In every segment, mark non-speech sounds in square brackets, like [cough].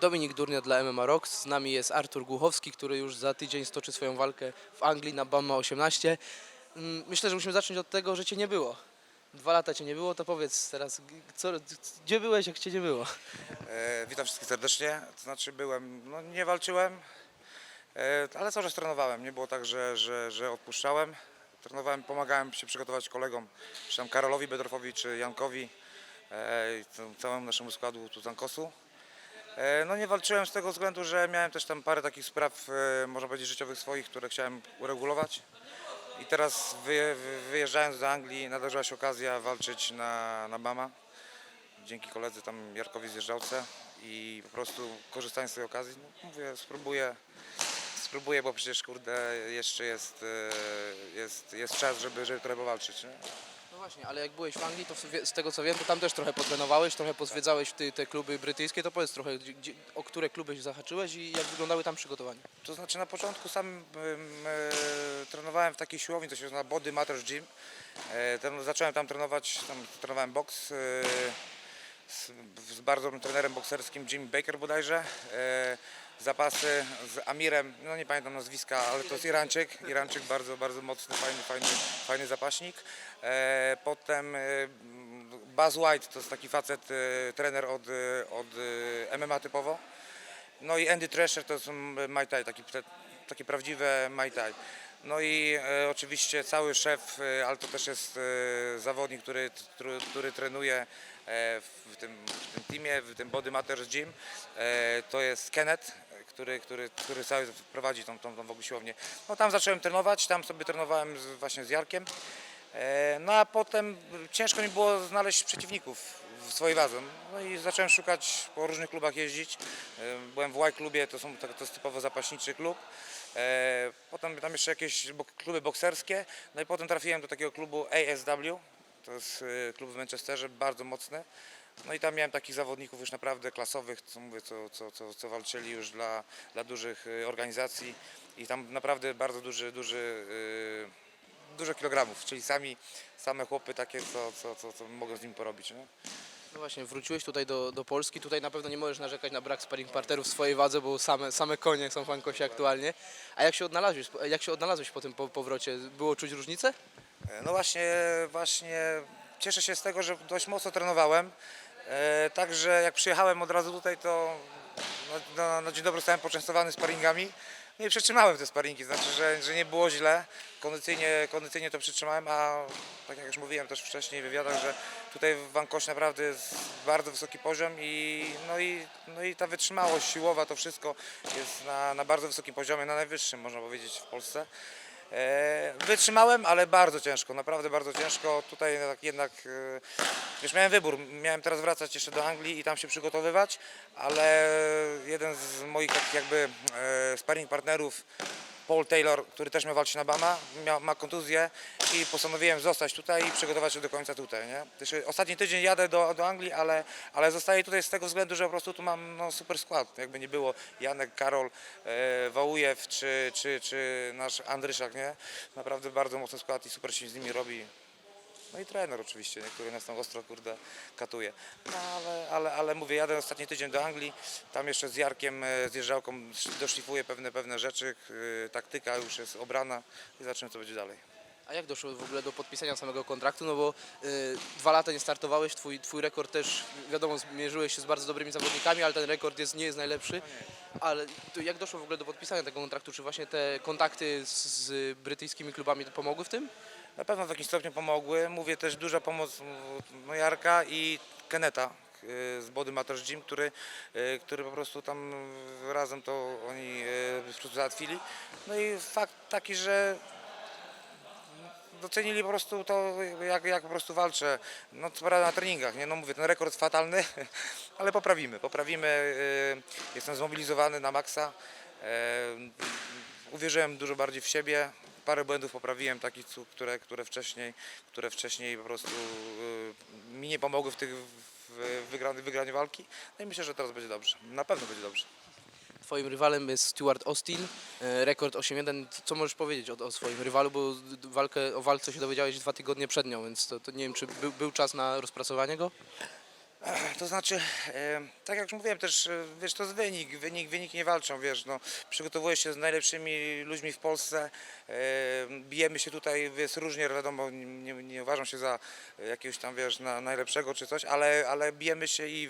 Dominik Durnia dla MMA Rocks. Z nami jest Artur Głuchowski, który już za tydzień stoczy swoją walkę w Anglii na Bama 18. Mm, Myślę, że musimy zacząć od tego, że cię nie było. Dwa lata cię nie było, to powiedz teraz, co, gdzie byłeś, jak cię nie było? E, witam wszystkich serdecznie. To znaczy byłem, no nie walczyłem, e, ale cały czas trenowałem. Nie było tak, że, że, że odpuszczałem. Trenowałem, pomagałem się przygotować kolegom, czy tam Karolowi Bedorfowi, czy Jankowi, e, całemu naszemu składu Tutankosu. E, no nie walczyłem z tego względu, że miałem też tam parę takich spraw, e, można powiedzieć, życiowych swoich, które chciałem uregulować. I teraz wyje, wy- wyjeżdżając do Anglii nadarzyła się okazja walczyć na, na Bama dzięki koledze tam Jarkowi Zjeżdżałce i po prostu korzystając z tej okazji, no, mówię, spróbuję, spróbuję, bo przecież kurde jeszcze jest, e, jest, jest czas, żeby, żeby trochę powalczyć. Nie? Właśnie, ale jak byłeś w Anglii, to z tego co wiem, to tam też trochę potrenowałeś, trochę pozwiedzałeś ty, te kluby brytyjskie, to powiedz trochę, gdzie, o które kluby się zahaczyłeś i jak wyglądały tam przygotowania. To znaczy na początku sam e, trenowałem w takiej siłowni, to się nazywa Body Matters Gym. E, ten, zacząłem tam trenować, tam trenowałem boks e, z, z bardzo dobrym trenerem bokserskim, Jim Baker bodajże. E, zapasy z Amirem, no nie pamiętam nazwiska, ale to jest Irańczyk, Irańczyk bardzo, bardzo mocny, fajny, fajny, fajny zapaśnik. E, potem e, Buzz White, to jest taki facet, e, trener od, od MMA typowo. No i Andy Thrasher to są Mai Tai, taki, takie prawdziwe Tai. No i e, oczywiście cały szef, e, ale to też jest e, zawodnik, który, który, który trenuje e, w, tym, w tym teamie, w tym Body Matters Gym. E, to jest Kenneth, który, który, który cały prowadzi tą, tą, tą w ogóle siłownię. No tam zacząłem trenować, tam sobie trenowałem z, właśnie z Jarkiem. E, No a potem ciężko mi było znaleźć przeciwników w swojej wadze. No i zacząłem szukać po różnych klubach jeździć. E, Byłem w Y-klubie, to, są, to jest typowo zapaśniczy klub. E, Potem tam jeszcze jakieś kluby bokserskie. No i potem trafiłem do takiego klubu ASW. To jest e, klub w Manchesterze, bardzo mocny. No i tam miałem takich zawodników już naprawdę klasowych, co mówię, co, co, co, co walczyli już dla, dla dużych e, organizacji i tam naprawdę bardzo duży, duży e, dużo kilogramów, czyli sami, same chłopy takie, co, co, co, co mogą z nim porobić. Nie? No właśnie, wróciłeś tutaj do, do Polski. Tutaj na pewno nie możesz narzekać na brak sparring partnerów w swojej wadze, bo same, same konie są w Ankosie aktualnie. A jak się odnalazłeś, jak się odnalazłeś po tym po, powrocie? Było czuć różnicę? E, No właśnie, właśnie cieszę się z tego, że dość mocno trenowałem. E, Także jak przyjechałem od razu tutaj, to na, na, na dzień dobry zostałem poczęstowany sparingami. No i przetrzymałem te sparingi, znaczy, że, że nie było źle. Kondycyjnie, kondycyjnie to przytrzymałem, a tak jak już mówiłem też wcześniej w wywiadach, że tutaj w Wankosie naprawdę jest bardzo wysoki poziom i, no i, no i ta wytrzymałość siłowa, to wszystko jest na, na bardzo wysokim poziomie, na najwyższym można powiedzieć w Polsce. E, Wytrzymałem, ale bardzo ciężko, naprawdę bardzo ciężko. Tutaj jednak, jednak e, już miałem wybór. Miałem teraz wracać jeszcze do Anglii i tam się przygotowywać, ale jeden z moich takich jakby e, sparring partnerów, Paul Taylor, który też miał walczyć na Bama, miał, ma kontuzję i postanowiłem zostać tutaj i przygotować się do końca tutaj. Nie? Też ostatni tydzień jadę do, do Anglii, ale, ale zostaję tutaj z tego względu, że po prostu tu mam no, super skład. Jakby nie było Janek, Karol, e, czy, czy, czy nasz Andryszak, nie? Naprawdę bardzo mocny skład i super się z nimi robi. No i trener oczywiście, który nas tam ostro kurde katuje. No ale, ale, ale mówię, jadę ostatni tydzień do Anglii, tam jeszcze z Jarkiem, e, z Jeżdżałką doszlifuję pewne, pewne rzeczy, e, taktyka już jest obrana i zobaczymy co będzie dalej. A jak doszło w ogóle do podpisania samego kontraktu? No bo y, dwa lata nie startowałeś, twój, twój rekord też, wiadomo, zmierzyłeś się z bardzo dobrymi zawodnikami, ale ten rekord jest, nie jest najlepszy. Ale jak doszło w ogóle do podpisania tego kontraktu? Czy właśnie te kontakty z, z brytyjskimi klubami pomogły w tym? Na pewno w jakimś stopniu pomogły. Mówię też duża pomoc no, Jarka i Keneta y, z Body Matters Gym, który, y, który po prostu tam razem to oni y, załatwili. No i fakt taki, że docenili po prostu to, jak, jak po prostu walczę. No co prawda na treningach, nie? No mówię, ten rekord fatalny, [laughs] ale poprawimy, poprawimy. Jestem zmobilizowany na maksa. Uwierzyłem dużo bardziej w siebie. Parę błędów poprawiłem, takich, które, które, wcześniej, które wcześniej po prostu y, mi nie pomogły w tych w wygraniu, wygraniu walki. No i myślę, że teraz będzie dobrze. Na pewno będzie dobrze. Twoim rywalem jest Stuart Austin, e, rekord 8-1. Co możesz powiedzieć o, o swoim rywalu, bo walkę, o walce się dowiedziałeś dwa tygodnie przed nią, więc to, to nie wiem, czy był, był czas na rozpracowanie go? To znaczy, tak jak już mówiłem też, e, wiesz, to jest wynik, wynik, wyniki nie walczą, wiesz, no, przygotowuję się z najlepszymi ludźmi w Polsce, bijemy się tutaj, jest różnie, wiadomo, nie, nie uważam się za jakiegoś tam, wiesz, na, najlepszego czy coś, ale, ale bijemy się i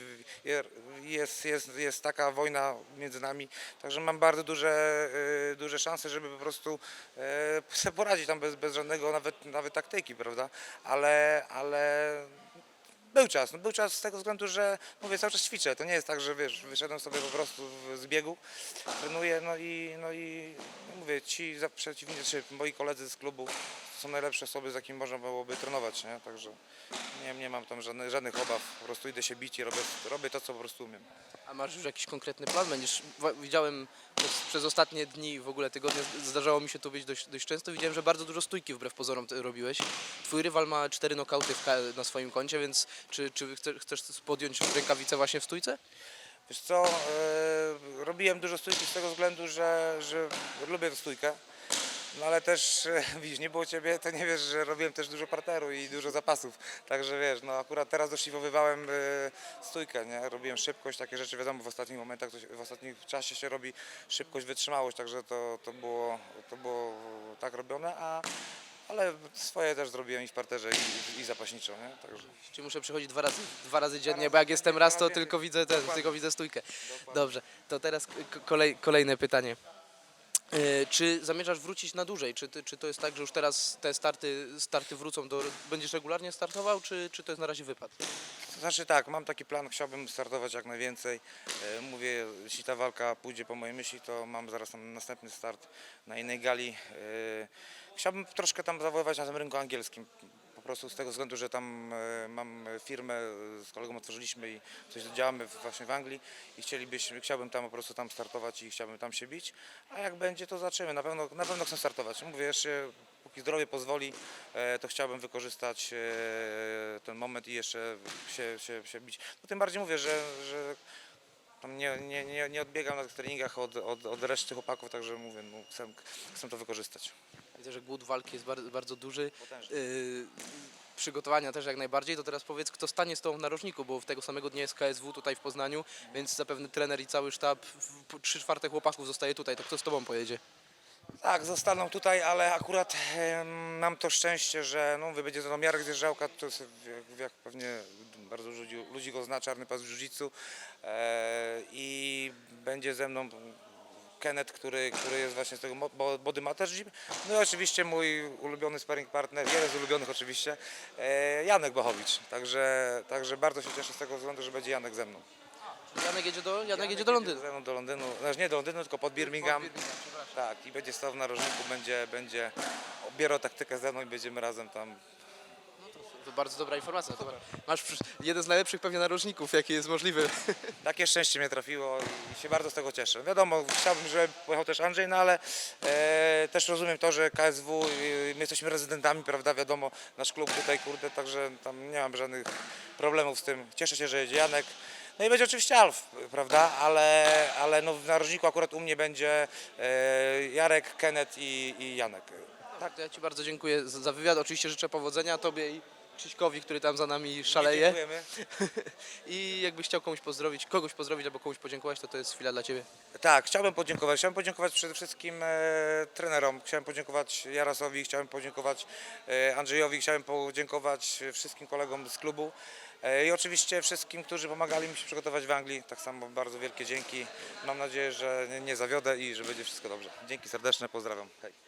jest, jest, jest taka wojna między nami, także mam bardzo duże, e, duże szanse, żeby po prostu sobie [laughs] poradzić tam bez, bez żadnego nawet, nawet taktyki, prawda, ale, ale był czas, no był czas z tego względu, że mówię, cały czas ćwiczę. To nie jest tak, że wiesz, wyszedłem sobie po prostu z biegu, trenuję, no i, no i no mówię, ci przeciwnicy, moi koledzy z klubu są najlepsze osoby, z jakimi można byłoby trenować, nie? Także nie, nie mam tam żadnych, żadnych obaw, po prostu idę się bić i robię, robię to, co po prostu umiem. A masz już jakiś konkretny plan? Będziesz, widziałem przez, przez ostatnie dni, w ogóle tygodnie, zdarzało mi się tu być dość, dość często, widziałem, że bardzo dużo stójki wbrew pozorom robiłeś. Twój rywal ma cztery nokauty na swoim koncie, więc czy, czy chcesz, chcesz podjąć rękawicę właśnie w stójce? Wiesz co, e, robiłem dużo stójki z tego względu, że, że lubię tę stójkę. No ale też, e, widzisz, nie było ciebie, to nie wiesz, że robiłem też dużo parteru i dużo zapasów. Także wiesz, no akurat teraz doszlifowywałem e, stójkę, nie? Robiłem szybkość, takie rzeczy, wiadomo, w ostatnich momentach, w ostatnim czasie się robi szybkość, wytrzymałość, także to, to, było, to było tak robione, a ale swoje też zrobiłem i w parterze i, i zapaśniczo, nie? Także... Czy muszę przychodzić dwa razy, dwa razy dziennie, bo jak jestem raz, to tylko widzę, ten, tylko widzę stójkę. Dobrze, to teraz kolej, kolejne pytanie. E, Czy zamierzasz wrócić na dłużej? Czy, czy to jest tak, że już teraz te starty, starty wrócą do. Będziesz regularnie startował, czy, czy to jest na razie wypad? Znaczy tak, mam taki plan, chciałbym startować jak najwięcej. E, Mówię, jeśli ta walka pójdzie po mojej myśli, to mam zaraz tam następny start na innej gali. E, Chciałbym troszkę tam zawoływać na tym rynku angielskim. Prostu z tego względu, że tam e, mam firmę, z kolegą otworzyliśmy i coś działamy właśnie w Anglii i chcielibyśmy, chciałbym tam po prostu tam startować i chciałbym tam się bić. A jak będzie, to zobaczymy. Na pewno, na pewno chcę startować. Mówię, jeszcze póki zdrowie pozwoli, e, to chciałbym wykorzystać e, ten moment i jeszcze się, się, się bić. No tym bardziej mówię, że, że nie, nie, nie, nie odbiegam na tych treningach od, od, od reszty chłopaków, także mówię, no, chcę, chcę to wykorzystać. Widzę, że głód walki jest bardzo, bardzo duży. Yy, przygotowania też jak najbardziej. To teraz powiedz, kto stanie z tobą w narożniku, bo w tego samego dnia jest KSW tutaj w Poznaniu, więc zapewne trener i cały sztab, trzy czwarte chłopaków zostaje tutaj. To kto z tobą pojedzie? Tak, zostaną tutaj, ale akurat em, mam to szczęście, że no, mówię, będzie to Jarek Zjeżdżałka, to jest, jak, jak pewnie bardzo dużo ludzi, ludzi go zna, czarny pas w jiu e, i będzie ze mną Kenneth, który, który jest właśnie z tego Body Matters Gym. No i oczywiście mój ulubiony sparring partner, jeden z ulubionych oczywiście, e, Janek Bochowicz. Także, także bardzo się cieszę z tego względu, że będzie Janek ze mną. Janek jedzie do, Janek jedzie do Londynu. Ze mną do Londynu, znaczy nie do Londynu, tylko pod Birmingham. Tak, i będzie stał w narożniku, będzie, będzie obierał taktykę ze mną i będziemy razem tam. Bardzo dobra informacja. To masz jeden z najlepszych pewnie narożników, jaki jest możliwy. [laughs] Takie szczęście mnie trafiło i się bardzo z tego cieszę. Wiadomo, chciałbym, żeby pojechał też Andrzej, no ale e, też rozumiem to, że KSW, e, my jesteśmy rezydentami, prawda, wiadomo, nasz klub tutaj, kurde, także tam nie mam żadnych problemów z tym. Cieszę się, że jedzie Janek. No i będzie oczywiście Alf, prawda, ale, ale no w narożniku akurat u mnie będzie e, Jarek, Kenneth i, i Janek. Tak, to ja Ci bardzo dziękuję za za wywiad. Oczywiście życzę powodzenia Tobie i Krzyśkowi, który tam za nami szaleje. Dziękujemy. [laughs] I jakbyś chciał komuś pozdrowić, kogoś pozdrowić albo komuś podziękować, to to jest chwila dla Ciebie. Tak, chciałbym podziękować. Chciałbym podziękować przede wszystkim e, trenerom. Chciałem podziękować Jarasowi, chciałem podziękować e, Andrzejowi, chciałem podziękować wszystkim kolegom z klubu e, i oczywiście wszystkim, którzy pomagali mi się przygotować w Anglii. Tak samo bardzo wielkie dzięki. Mam nadzieję, że nie, nie zawiodę i że będzie wszystko dobrze. Dzięki serdeczne, pozdrawiam. Hej.